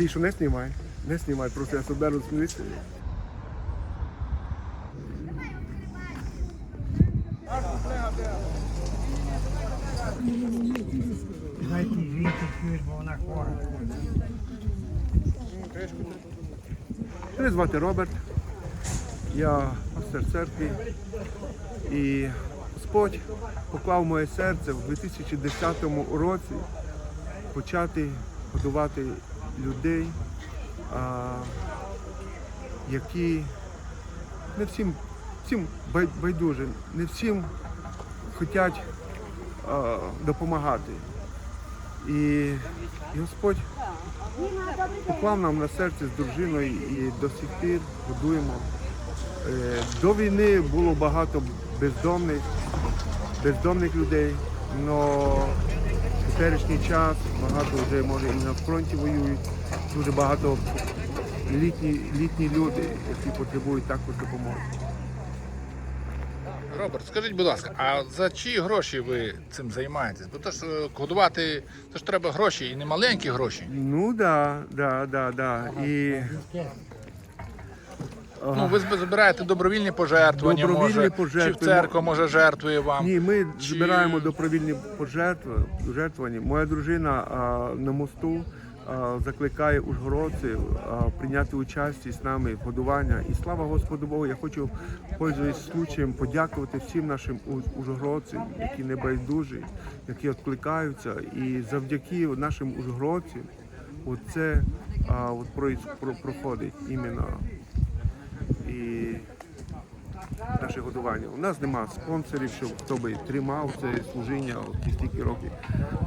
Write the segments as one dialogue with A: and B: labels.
A: Ти що не знімай, не знімай, просто я себе розмилися.
B: Дайте бо вона хвора.
A: Мене звати Роберт, я пастор церкви. І Господь поклав моє серце в 2010 році почати годувати людей, які не всім, всім бай- байдуже, не всім хочуть допомагати. І, Господь поклав нам на серце з дружиною і до сих пір годуємо. Е, До війни було багато бездомних, бездомних людей, в теперішній час багато вже може і на фронті воюють, дуже багато літні, літні люди, які потребують також допомоги.
C: Роберт, скажіть, будь ласка, а за чиї гроші ви цим займаєтесь? Бо то ж е, годувати, то ж треба гроші і не маленькі гроші.
A: Ну да, да, да, да. І
C: Ну, ви зб- збираєте добровільні пожертвування,
A: Добровільні
C: може, чи в церква може жертвує вам.
A: Ні, ми
C: Чи-
A: збираємо добровільні пожертви, пожертвування. Моя дружина а, на мосту а, закликає ужгородців а, прийняти участь з нами в годування. І слава Господу Богу, я хочу, пользуючись случаєм, подякувати всім нашим ужгородцям, які не байдужі, які відкликаються. І завдяки нашим ужгородцям оце а, от про- про- проходить іменно. І наше годування. У нас нема спонсорів, щоб хто би тримав це служіння ті стільки років.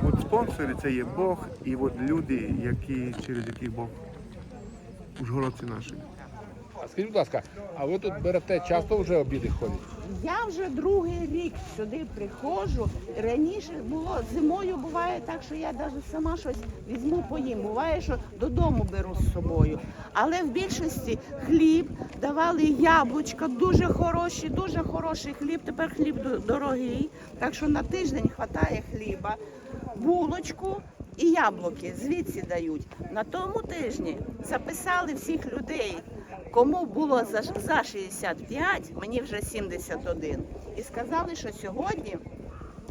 A: От спонсори це є Бог і от люди, які, через яких Бог ужгородці наші.
C: А скажіть, будь ласка, а ви тут берете часто вже обіди ходять?
D: Я вже другий рік сюди приходжу. Раніше було зимою буває так, що я навіть сама щось візьму поїм. Буває, що додому беру з собою. Але в більшості хліб давали яблучка, дуже хороші, дуже хороший хліб. Тепер хліб дорогий. Так що на тиждень вистачає хліба, булочку. І яблуки звідси дають. На тому тижні записали всіх людей, кому було за, за 65, мені вже 71. І сказали, що сьогодні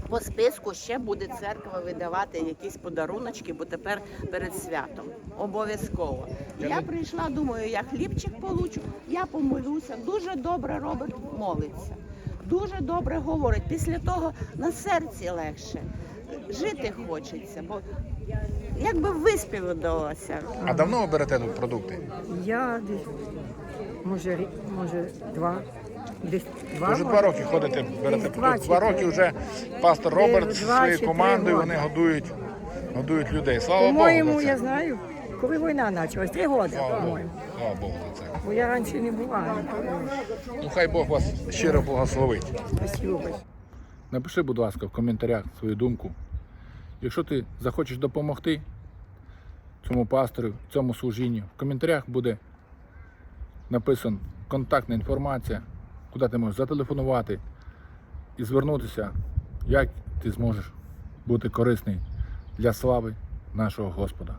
D: по списку ще буде церква видавати якісь подаруночки, бо тепер перед святом. Обов'язково. Я прийшла, думаю, я хлібчик получу, я помолюся. Дуже добре робить, молиться. Дуже добре говорить. Після того на серці легше. Жити хочеться, бо якби виспівалося.
C: А давно ви берете тут продукти?
E: Я десь, може, може два. Десь два.
C: Вже
E: може.
C: два роки ходите, берете
E: Десь два
C: продукти. Два роки вже пастор Роберт зі
E: два
C: своєю командою вони годують, годують людей. Слава Богу.
E: По-моєму,
C: за
E: я знаю, коли війна почалась, три роки,
C: Слава Богу.
E: по-моєму.
C: Слава Богу за це.
E: Бо я раніше не була.
C: Ну хай Бог вас щиро благословить.
E: Спасибо.
C: Напиши, будь ласка, в коментарях свою думку. Якщо ти захочеш допомогти цьому пастору, цьому служінню, в коментарях буде написана контактна інформація, куди ти можеш зателефонувати і звернутися, як ти зможеш бути корисний для слави нашого Господа.